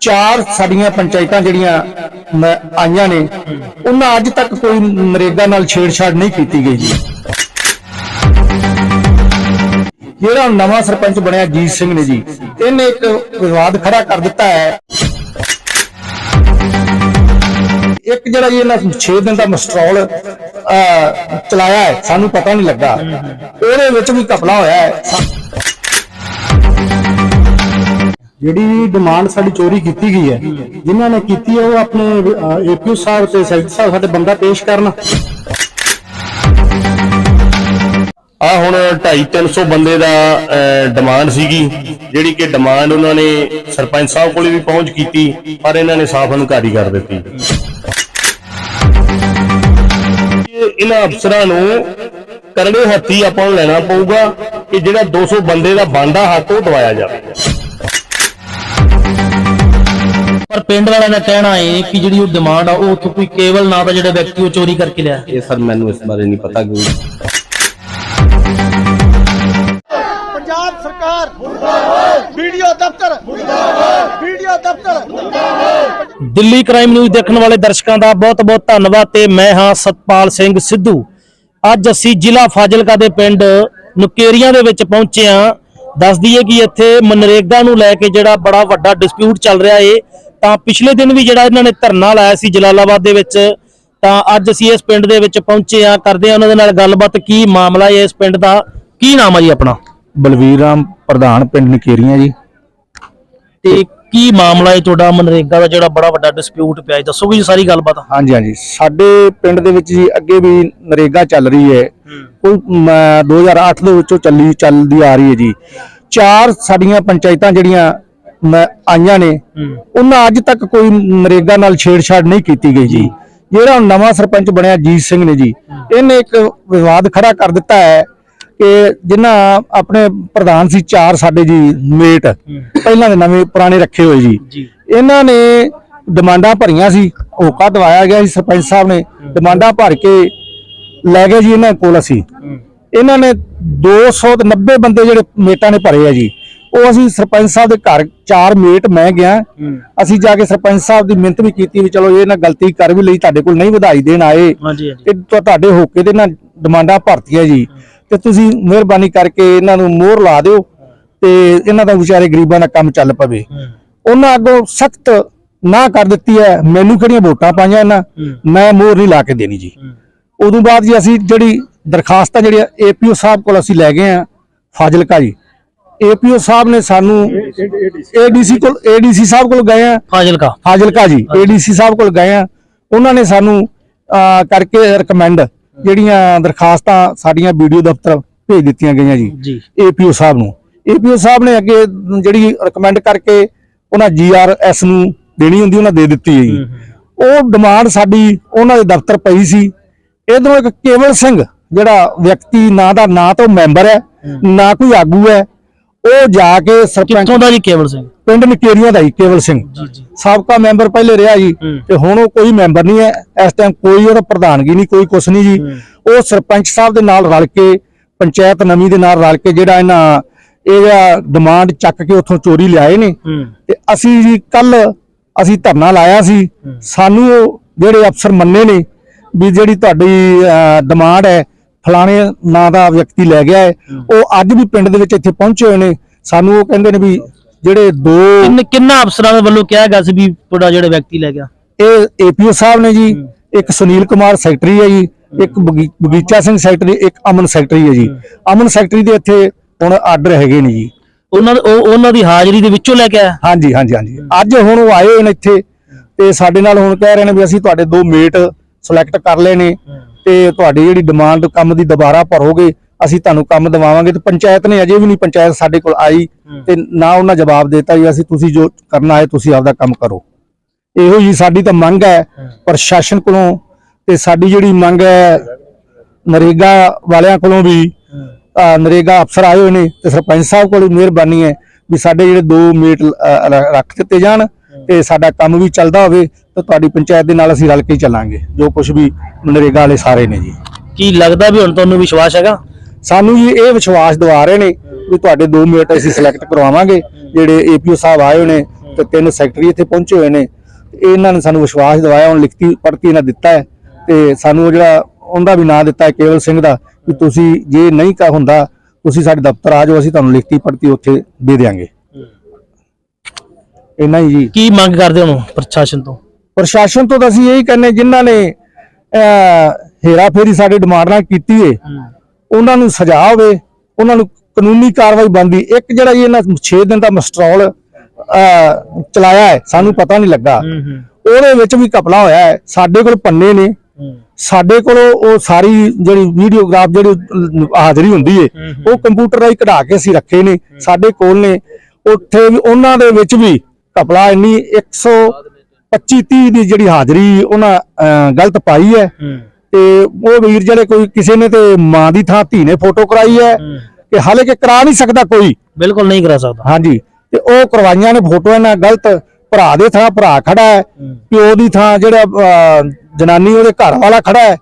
ਚਾਰ ਸਾਡੀਆਂ ਪੰਚਾਇਤਾਂ ਜਿਹੜੀਆਂ ਆਈਆਂ ਨੇ ਉਹਨਾਂ ਅੱਜ ਤੱਕ ਕੋਈ ਨਰੇਗਾ ਨਾਲ ਛੇੜਛਾੜ ਨਹੀਂ ਕੀਤੀ ਗਈ ਜਿਹੜਾ ਨਵਾਂ ਸਰਪੰਚ ਬਣਿਆ ਜੀਤ ਸਿੰਘ ਨੇ ਜੀ ਇਹਨੇ ਇੱਕ ਵਿਵਾਦ ਖੜਾ ਕਰ ਦਿੱਤਾ ਹੈ। ਇੱਕ ਜਿਹੜਾ ਜੀ ਇਹਨਾਂ 6 ਦਿਨ ਦਾ ਮਸਟਰੋਲ ਅਹ, ਚਲਾਇਆ ਹੈ ਸਾਨੂੰ ਪਤਾ ਨਹੀਂ ਲੱਗਾ। ਉਹਦੇ ਵਿੱਚ ਵੀ ਘਪਲਾ ਹੋਇਆ ਹੈ। ਜਿਹੜੀ ਡਿਮਾਂਡ ਸਾਡੀ ਚੋਰੀ ਕੀਤੀ ਗਈ ਹੈ, ਜਿਨ੍ਹਾਂ ਨੇ ਕੀਤੀ ਹੈ, ਉਹ ਆਪਣੇ ਏਪੀਓ ਸਾਹਿਬ ਤੇ ਸੈਕਟਰੀ ਸਾਹਿਬ ਸਾਡੇ ਬੰਦਾ ਪੇਸ਼ ਕਰਨ। ਆ ਹੁਣ 2.5 300 ਬੰਦੇ ਦਾ ਡਿਮਾਂਡ ਸੀਗੀ, ਜਿਹੜੀ ਕਿ ਡਿਮਾਂਡ ਉਹਨਾਂ ਨੇ ਸਰਪੰਚ ਸਾਹਿਬ ਕੋਲੇ ਵੀ ਪਹੁੰਚ ਕੀਤੀ, ਪਰ ਇਹਨਾਂ ਨੇ ਸਾਫ਼ ਇਨਕਾਰੀ ਕਰ ਦਿੱਤੀ। ਇਹਨਾਂ ਅਫਸਰਾਂ ਨੂੰ ਕਰੜੇ ਹੱਥੀ ਆਪਾਂ ਨੂੰ ਲੈਣਾ ਪਊਗਾ ਕਿ ਜਿਹੜਾ 200 ਬੰਦੇ ਦਾ ਬੰਦਾ ਹੱਕ ਉਹ ਦਵਾਇਆ ਜਾਵੇ। ਪਰ ਪਿੰਡ ਵਾਲਿਆਂ ਦਾ ਕਹਿਣਾ ਹੈ ਕਿ ਜਿਹੜੀ ਉਹ ਡਿਮਾਂਡ ਆ ਉਹ ਉੱਥੋਂ ਕੋਈ ਕੇਵਲ ਨਾ ਤਾਂ ਜਿਹੜਾ ਵਿਅਕਤੀ ਉਹ ਚੋਰੀ ਕਰਕੇ ਲਿਆ। ਇਹ ਸਰ ਮੈਨੂੰ ਇਸ ਬਾਰੇ ਨਹੀਂ ਪਤਾ ਕਿ ਪੰਜਾਬ ਸਰਕਾਰ ਮੁਰਦਾਬਾਦ ਵੀਡੀਓ ਦਫ਼ਤਰ ਮੁਰਦਾਬਾਦ ਵੀਡੀਓ ਦਫ਼ਤਰ। ਦਿੱਲੀ ਕ੍ਰਾਈਮ ਨਿਊਜ਼ ਦੇਖਣ ਵਾਲੇ ਦਰਸ਼ਕਾਂ ਦਾ ਬਹੁਤ-ਬਹੁਤ ਧੰਨਵਾਦ ਤੇ ਮੈਂ ਹਾਂ ਸਤਪਾਲ ਸਿੰਘ ਸਿੱਧੂ। ਅੱਜ ਅਸੀਂ ਜ਼ਿਲ੍ਹਾ ਫਾਜ਼ਿਲਕਾ ਦੇ ਪਿੰਡ ਨੁਕੇਰੀਆਂ ਦੇ ਵਿੱਚ ਪਹੁੰਚੇ ਹਾਂ। ਦੱਸ ਦਈਏ ਕਿ ਇੱਥੇ ਮਨਰੇਗਾ ਨੂੰ ਲੈ ਕੇ ਜਿਹੜਾ ਬੜਾ ਵੱਡਾ ਡਿਸਪਿਊਟ ਚੱਲ ਰਿਹਾ ਏ। ਤਾਂ ਪਿਛਲੇ ਦਿਨ ਵੀ ਜਿਹੜਾ ਇਹਨਾਂ ਨੇ ਧਰਨਾ ਲਾਇਆ ਸੀ ਜਲਾਲਾਬਾਦ ਦੇ ਵਿੱਚ ਤਾਂ ਅੱਜ ਅਸੀਂ ਇਸ ਪਿੰਡ ਦੇ ਵਿੱਚ ਪਹੁੰਚੇ ਹਾਂ। ਕਰਦੇ ਹਾਂ ਉਹਨਾਂ ਦੇ ਨਾਲ ਗੱਲਬਾਤ। ਕੀ ਮਾਮਲਾ ਹੈ ਇਸ ਪਿੰਡ ਦਾ? ਕੀ ਨਾਮ ਹੈ ਜੀ ਆਪਣਾ? ਬਲਵੀਰ ਰਾਮ ਪ੍ਰਧਾਨ ਪਿੰਡ ਨਕੇਰੀਆਂ ਜੀ। ਤੇ ਕੀ ਮਾਮਲਾ ਹੈ ਤੁਹਾਡਾ? ਮਨਰੇਗਾ ਦਾ ਜਿਹੜਾ ਬੜਾ ਵੱਡਾ ਡਿਸਪਿਊਟ ਪਿਆ ਹੈ ਦੱਸੋਗੇ ਜੀ ਸਾਰੀ ਗੱਲਬਾਤ। ਹਾਂਜੀ ਹਾਂਜੀ। ਸਾਡੇ ਪਿੰਡ ਦੇ ਵਿੱਚ ਜੀ ਅੱਗੇ ਵੀ ਨਰੇਗਾ ਚੱਲ ਰਹੀ ਹੈ। ਕੋਈ ਮ, 2008 ਦੇ ਵਿੱਚੋਂ ਚੱਲੀ ਚੱਲਦੀ ਆ ਰਹੀ ਹੈ ਜੀ। ਚਾਰ ਸਾਡੀਆਂ ਪੰਚਾਇਤਾਂ ਜਿਹੜੀਆਂ ਮ, ਆਈਆਂ ਨੇ। ਉਹਨਾਂ ਅੱਜ ਤੱਕ ਕੋਈ ਨਰੇਗਾ ਨਾਲ ਛੇੜਛਾੜ ਨਹੀਂ ਕੀਤੀ ਗਈ ਜੀ। ਜਿਹੜਾ ਹੁਣ ਨਵਾਂ ਸਰਪੰਚ ਬਣਿਆ ਜੀਤ ਸਿੰਘ ਨੇ ਜੀ ਇਹਨੇ ਇੱਕ ਵਿਵਾਦ ਖੜਾ ਕਰ ਦਿੱਤਾ ਹੈ ਕਿ ਜਿਨ੍ਹਾਂ ਆਪਣੇ ਪ੍ਰਧਾਨ ਸੀ ਚਾਰ ਸਾਡੇ ਜੀ ਮੇਟ ਪਹਿਲਾਂ ਦੇ ਨਵੇਂ ਪੁਰਾਣੇ ਰੱਖੇ ਹੋਏ ਜੀ। ਜੀ। ਇਹਨਾਂ ਨੇ ਡਿਮਾਂਡਾਂ ਭਰੀਆਂ ਸੀ ਹੋਕਾ ਦਵਾਇਆ ਗਿਆ ਸੀ ਸਰਪੰਚ ਸਾਹਿਬ ਨੇ ਡਿਮਾਂਡਾਂ ਭਰ ਕੇ ਲੈ ਗਏ ਜੀ ਇਹਨਾਂ ਕੋਲ ਅਸੀਂ। ਇਹਨਾਂ ਨੇ 290 ਬੰਦੇ ਜਿਹੜੇ ਮੇਟਾਂ ਨੇ ਭਰੇ ਆ ਜੀ। ਉਹ ਅਸੀਂ ਸਰਪੰਚ ਸਾਹਿਬ ਦੇ ਘਰ ਚਾਰ ਮੇਟ ਮੈਂ ਗਿਆ। ਅਸੀਂ ਜਾ ਕੇ ਸਰਪੰਚ ਸਾਹਿਬ ਦੀ ਮਿਹਨਤ ਵੀ ਕੀਤੀ ਵੀ ਚਲੋ ਇਹ ਨਾ ਗਲਤੀ ਕਰ ਵੀ ਲਈ ਤੁਹਾਡੇ ਕੋਲ ਨਹੀਂ ਵਧਾਈ ਦੇਣ ਆਏ। ਤੁਹਾ- ਤੁਹਾਡੇ ਹੋਕੇ ਦੇ ਨਾਲ ਡਿਮਾਂਡਾਂ ਭਰਤੀਆਂ ਜੀ। ਤੇ ਤੁਸੀਂ ਮਿਹਰਬਾਨੀ ਕਰਕੇ ਇਹਨਾਂ ਨੂੰ ਮੋਹਰ ਲਾ ਦਿਓ ਤੇ ਇਹਨਾਂ ਦਾ ਵਿਚਾਰੇ ਗਰੀਬਾਂ ਦਾ ਕੰਮ ਚੱਲ ਪਵੇ। ਉਹਨਾਂ ਅੱਗੋਂ ਸਖਤ ਨਾ ਕਰ ਦਿੱਤੀ ਹੈ ਮੈਨੂੰ ਕਿਹੜੀਆਂ ਵੋਟਾਂ ਪਾਈਆਂ ਇਹਨਾਂ? ਮੈਂ ਮੋਹਰ ਨਹੀਂ ਲਾ ਕੇ ਦੇਣੀ ਜੀ। ਉਦੋਂ ਬਾਅਦ ਜੀ ਅਸੀਂ ਜਿਹੜੀ ਦਰਖਾਸਤਾਂ ਜਿਹੜੀਆਂ ਏਪੀਓ ਸਾਹਿਬ ਕੋਲ ਅਸੀਂ ਲੈ ਗਏ ਆ ਫਾਜ਼ਿਲਕਾ ਜੀ। ਏਪੀਓ ਸਾਹਿਬ ਨੇ ਸਾਨੂੰ ਏਡੀਸੀ ਕੋਲ ਏਡੀਸੀ ਸਾਹਿਬ ਕੋਲ ਗਏ ਆ। ਫਾਜ਼ਿਲਕਾ। ਫਾਜ਼ਿਲਕਾ ਜੀ ਏਡੀਸੀ ਸਾਹਿਬ ਕੋਲ ਗਏ ਆ। ਉਹਨਾਂ ਨੇ ਸਾਨੂੰ ਕਰਕੇ ਰეკਮੈਂਡ ਜਿਹੜੀਆਂ ਦਰਖਾਸਤਾਂ ਸਾਡੀਆਂ ਵੀਡੀਓ ਦਫ਼ਤਰ ਭੇਜ ਦਿੱਤੀਆਂ ਗਈਆਂ ਜੀ ਏਪੀਓ ਸਾਹਿਬ ਨੂੰ। ਏਪੀਓ ਸਾਹਿਬ ਨੇ ਅੱਗੇ ਜਿਹੜੀ ਰਿਕਮੈਂਡ ਕਰਕੇ ਉਹਨਾਂ ਜੀਆਰਐਸ ਨੂੰ ਦੇਣੀ ਹੁੰਦੀ ਉਹਨਾਂ ਦੇ ਦਿੱਤੀ ਹੈ ਜੀ। ਉਹ ਡਿਮਾਂਡ ਸਾਡੀ ਉਹਨਾਂ ਦੇ ਦਫ਼ਤਰ ਪਈ ਸੀ। ਇਧਰੋਂ ਇੱਕ ਕੇਵਲ ਸਿੰਘ ਜਿਹੜਾ ਵਿਅਕਤੀ ਨਾ ਦਾ ਨਾ ਤੋਂ ਮੈਂਬਰ ਹੈ। ਨਾ ਕੋਈ ਆਗੂ ਹੈ ਉਹ ਜਾ ਕੇ ਸਰਪੰਚ ਕਿੱਥੋਂ ਦਾ ਜੀ ਕੇਵਲ ਸਿੰਘ? ਪਿੰਡ ਨਕੇਰੀਆਂ ਦਾ ਹੀ ਕੇਵਲ ਸਿੰਘ। ਜੀ ਜੀ। ਸਾਬਕਾ ਮੈਂਬਰ ਪਹਿਲੇ ਰਿਹਾ ਜੀ। ਤੇ ਹੁਣ ਉਹ ਕੋਈ ਮੈਂਬਰ ਨਹੀਂ ਹੈ। ਇਸ ਟਾਈਮ ਕੋਈ ਉਹਦਾ ਪ੍ਰਧਾਨਗੀ ਨਹੀਂ ਕੋਈ ਕੁਛ ਨਹੀਂ ਜੀ। ਉਹ ਸਰਪੰਚ ਸਾਹਿਬ ਦੇ ਨਾਲ ਰਲ ਕੇ ਪੰਚਾਇਤ ਨਵੀਂ ਦੇ ਨਾਲ ਰਲ ਕੇ ਜਿਹੜਾ ਇਹਨਾਂ ਇਹ ਡਿਮਾਂਡ ਚੱਕ ਕੇ ਉੱਥੋਂ ਚੋਰੀ ਲਿਆਏ ਨੇ। ਤੇ ਅਸੀਂ ਜੀ ਕੱਲ ਅਸੀਂ ਧਰਨਾ ਲਾਇਆ ਸੀ। ਸਾਨੂੰ ਜਿਹੜੇ ਅਫਸਰ ਮੰਨੇ ਨੇ ਵੀ ਜਿਹੜੀ ਤੁਹਾਡੀ ਡਿਮਾਂਡ ਹੈ ਫਲਾਣੇ ਨਾਂ ਦਾ ਵਿਅਕਤੀ ਲੈ ਗਿਆ ਹੈ। ਉਹ ਅੱਜ ਵੀ ਪਿੰਡ ਦੇ ਵਿੱਚ ਇੱਥੇ ਪਹੁੰਚੇ ਹੋਏ ਨੇ। ਸਾਨੂੰ ਉਹ ਕਹਿੰਦੇ ਨੇ ਵੀ ਜਿਹੜੇ ਦੋ ਕਿੰਨ ਕਿੰਨਾ ਅਫਸਰਾਂ ਦੇ ਵੱਲੋਂ ਕਿਹਾ ਗਿਆ ਸੀ ਵੀ ਤੁਹਾਡਾ ਜਿਹੜਾ ਵਿਅਕਤੀ ਲੈ ਗਿਆ? ਇਹ ਏਪੀਓ ਸਾਹਿਬ ਨੇ ਜੀ ਇੱਕ ਸੁਨੀਲ ਕੁਮਾਰ ਸੈਕਟਰੀ ਹੈ ਜੀ ਇੱਕ ਬਗੀ- ਬਗੀਚਾ ਸਿੰਘ ਸੈਕਟਰੀ ਇੱਕ ਅਮਨ ਸੈਕਟਰੀ ਹੈ ਜੀ। ਅਮਨ ਸੈਕਟਰੀ ਦੇ ਇੱਥੇ ਹੁਣ ਆਰਡਰ ਹੈਗੇ ਨੇ ਜੀ। ਉਹਨਾਂ ਉਹਨਾਂ ਦੀ ਹਾਜ਼ਰੀ ਦੇ ਵਿੱਚੋਂ ਲੈ ਕੇ ਆਇਆ? ਹਾਂਜੀ ਹਾਂਜੀ ਹਾਂਜੀ। ਅੱਜ ਹੁਣ ਉਹ ਆਏ ਨੇ ਇੱਥੇ ਤੇ ਸਾਡੇ ਨਾਲ ਹੁਣ ਕਹਿ ਰਹੇ ਨੇ ਵੀ ਅਸੀਂ ਤੁਹਾਡੇ ਦੋ ਮੇਟ ਸਿਲੈਕਟ ਕਰ ਲਏ ਨੇ। ਤੇ ਤੁਹਾਡੀ ਜਿਹੜੀ ਡਿਮਾਂਡ ਕੰਮ ਦੀ ਦੁਬਾਰਾ ਭਰੋਗੇ ਅਸੀਂ ਤੁਹਾਨੂੰ ਕੰਮ ਦਿਵਾਵਾਂਗੇ ਤੇ ਪੰਚਾਇਤ ਨੇ ਅਜੇ ਵੀ ਨਹੀਂ ਪੰਚਾਇਤ ਸਾਡੇ ਕੋਲ ਆਈ ਤੇ ਨਾ ਉਹਨਾਂ ਜਵਾਬ ਦਿੱਤਾ ਵੀ ਅਸੀਂ ਤੁਸੀਂ ਜੋ ਕਰਨਾ ਹੈ ਤੁਸੀਂ ਆਪਦਾ ਕੰਮ ਕਰੋ। ਇਹੋ ਜੀ ਸਾਡੀ ਤਾਂ ਮੰਗ ਹੈ ਪ੍ਰਸ਼ਾਸਨ ਕੋਲੋਂ ਤੇ ਸਾਡੀ ਜਿਹੜੀ ਮੰਗ ਹੈ ਨਰੇਗਾ ਵਾਲਿਆਂ ਕੋਲੋਂ ਵੀ ਨਰੇਗਾ ਅਫਸਰ ਆਏ ਹੋਏ ਨੇ ਤੇ ਸਰਪੰਚ ਸਾਹਿਬ ਕੋਲ ਮਿਹਰਬਾਨੀ ਹੈ ਵੀ ਸਾਡੇ ਜਿਹੜੇ ਦੋ ਮੀਟ ਰੱਖ ਦਿੱਤੇ ਜਾਣ। ਤੇ ਸਾਡਾ ਕੰਮ ਵੀ ਚੱਲਦਾ ਹੋਵੇ ਤੇ ਤੁਹਾਡੀ ਪੰਚਾਇਤ ਦੇ ਨਾਲ ਅਸੀਂ ਰਲ ਕੇ ਚੱਲਾਂਗੇ ਜੋ ਕੁਝ ਵੀ ਨਰੇਗਾ ਵਾਲੇ ਸਾਰੇ ਨੇ ਜੀ। ਕੀ ਲੱਗਦਾ ਵੀ ਹੁਣ ਤੁਹਾਨੂੰ ਵਿਸ਼ਵਾਸ ਹੈਗਾ? ਸਾਨੂੰ ਜੀ ਇਹ ਵਿਸ਼ਵਾਸ ਦਿਵਾ ਰਹੇ ਨੇ ਵੀ ਤੁਹਾਡੇ ਦੋ ਮਿੰਟ ਅਸੀਂ ਸਿਲੈਕਟ ਕਰਵਾਵਾਂਗੇ ਜਿਹੜੇ ਏਪੀਓ ਸਾਹਿਬ ਆਏ ਹੋਏ ਨੇ ਤੇ ਤਿੰਨ ਸੈਕਟਰੀ ਇੱਥੇ ਪਹੁੰਚੇ ਹੋਏ ਨੇ। ਇਹਨਾਂ ਨੇ ਸਾਨੂੰ ਵਿਸ਼ਵਾਸ ਦਿਵਾਇਆ ਹੁਣ ਲਿਖਤੀ ਪੜਤੀ ਇਹਨਾਂ ਦਿੱਤਾ ਹੈ ਤੇ ਸਾਨੂੰ ਉਹ ਜਿਹੜਾ ਉਹਦਾ ਵੀ ਨਾਂ ਦਿੱਤਾ ਹੈ ਕੇਵਲ ਸਿੰਘ ਦਾ ਕਿ ਤੁਸੀਂ ਜੇ ਨਹੀਂ ਕਾ ਹੁੰਦਾ ਤੁਸੀਂ ਸਾਡੇ ਦਫ਼ਤਰ ਆ ਜਾਓ ਅਸੀਂ ਤੁਹਾਨੂੰ ਲਿਖਤੀ ਪੜਤੀ ਉੱਥੇ ਦੇ ਦੇਵਾਂਗੇ ਇੰਨਾ ਹੀ ਜੀ। ਕੀ ਮੰਗ ਕਰਦੇ ਹੋ ਪ੍ਰਸ਼ਾਸਨ ਤੋਂ? ਪ੍ਰਸ਼ਾਸਨ ਤੋਂ ਤਾਂ ਅਸੀਂ ਇਹੀ ਕਹਿੰਨੇ ਜਿਨ੍ਹਾਂ ਨੇ ਹੇਰਾ ਫੇਰੀ ਸਾਡੇ ਡਿਮਾਂਡ ਨਾਲ ਕੀਤੀ ਏ ਉਹਨਾਂ ਨੂੰ ਸਜ਼ਾ ਹੋਵੇ ਉਹਨਾਂ ਨੂੰ ਕਾਨੂੰਨੀ ਕਾਰਵਾਈ ਬੰਦੀ ਇੱਕ ਜਿਹੜਾ ਇਹਨਾਂ 6 ਦਿਨ ਦਾ ਮਸਟਰੋਲ ਚਲਾਇਆ ਹੈ ਸਾਨੂੰ ਪਤਾ ਨਹੀਂ ਲੱਗਾ। ਉਹਦੇ ਵਿੱਚ ਵੀ ਕਪਲਾ ਹੋਇਆ ਹੈ। ਸਾਡੇ ਕੋਲ ਪੰਨੇ ਨੇ। ਸਾਡੇ ਕੋਲ ਉਹ ਸਾਰੀ ਜਿਹੜੀ ਵੀਡੀਓਗ੍ਰਾਫ ਜਿਹੜੀ ਹਾਜ਼ਰੀ ਹੁੰਦੀ ਏ ਉਹ ਕੰਪਿਊਟਰ ਰਾਹੀਂ ਕਢਾ ਕੇ ਅਸੀਂ ਰੱਖੇ ਨੇ ਸਾਡੇ ਕੋਲ ਨੇ। ਉੱਥੇ ਵੀ ਉਹਨਾਂ ਦੇ ਵਿੱਚ ਵੀ ਕਪਲਾ ਇੰਨੀ 125 30 ਦੀ ਜਿਹੜੀ ਹਾਜ਼ਰੀ ਉਹਨਾਂ ਗਲਤ ਪਾਈ ਹੈ। ਤੇ ਉਹ ਵੀਰ ਜਿਹੜੇ ਕੋਈ ਕਿਸੇ ਨੇ ਤੇ ਮਾਂ ਦੀ ਥਾਂ ਧੀ ਨੇ ਫੋਟੋ ਕਰਾਈ ਹੈ ਕਿ ਹਾਲੇ ਕਿ ਕਰਾ ਨਹੀਂ ਸਕਦਾ ਕੋਈ। ਬਿਲਕੁਲ ਨਹੀਂ ਕਰਾ ਸਕਦਾ। ਹਾਂਜੀ। ਤੇ ਉਹ ਕਰਵਾਈਆਂ ਨੇ ਫੋਟੋਆਂ ਨਾਲ ਗਲਤ ਭਰਾ ਦੇ ਥਾਂ ਭਰਾ ਖੜਾ ਹੈ ਪਿਓ ਦੀ ਥਾਂ ਜਿਹੜਾ ਜਨਾਨੀ ਉਹਦੇ ਘਰ ਵਾਲਾ ਖੜਾ ਹੈ।